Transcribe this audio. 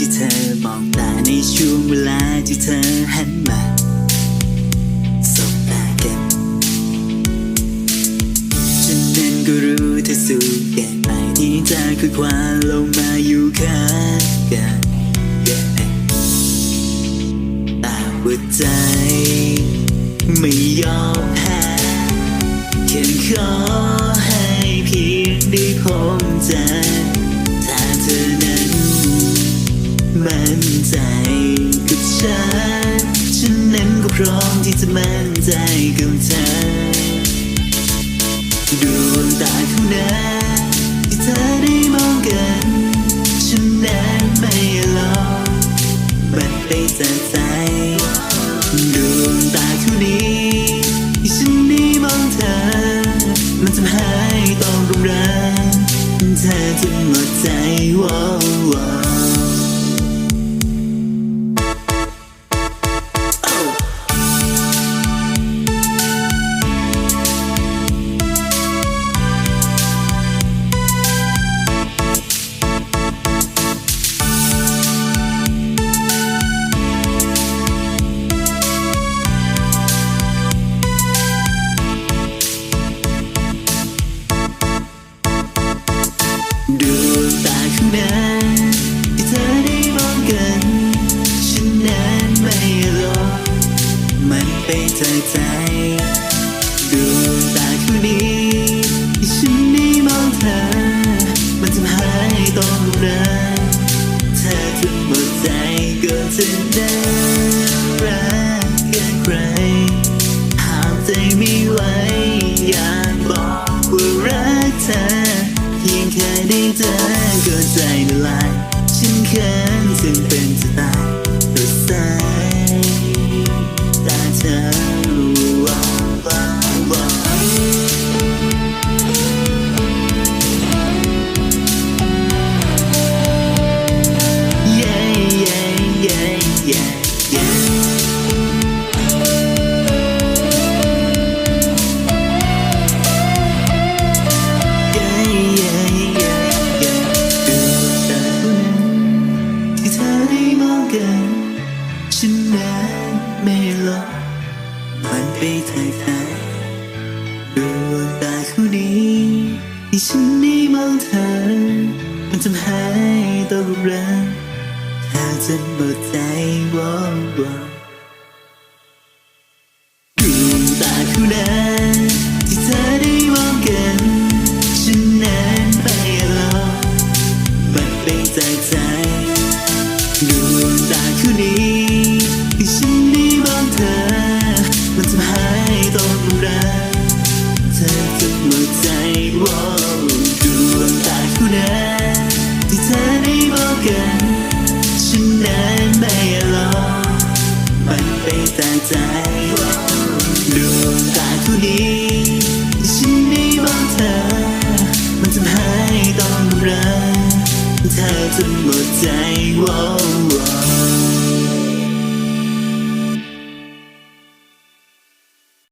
ที่เธอมองตาในช่วงเวลาที่เธอหันมาสบตากันฉันนั้นก็รู้เธอสู้แก่ไปที่จะคือความลงมาอยู่ข้างกันตาหัวใจ ไม่ยอมแพ้แค่ขอให้เพียงได้พบเจอ มั่นใจกับฉันฉันนั้นก็พร้อมที่จะมั่นใจกับเธอดวงตาของนั้นที่เธอได้มองกัน ฉันนั้นไม่ลองมันไปจาก ไปจากใจดวงตาคู่นี้ที่ฉันได้มองเธอ มันทำให้ต้องรักเธอจนหมดใจก็จะได้รักแค่ใครหากใจไม่ไหวอยากบอกว่ารักเธอเพียงแค่ได้เจอก็ใจละลายฉันเขินจึงเป็น กัน ฉันนั้นไม่หลอกมันไปทางไหนดวงตาคู่นี้ที่ฉันได้มองเธอ มันทำให้ต้องรักเธอจนหมดใจว้าวว้าวดวงตาคู่นั้นที่เธอได้มองกันฉันนั้นไม่หลอกมันไปจากใจ ดวงตาคู่นี้ที่ฉันได้มองเธอ มันทำให้ต้องรักเธอจนหมดใจว้าวดวงตาคู่นั้นที่เธอได้มองกันฉันนั้นไม่หลอกมันไปจากใจดวงตาคู่นี้ 怎么在？我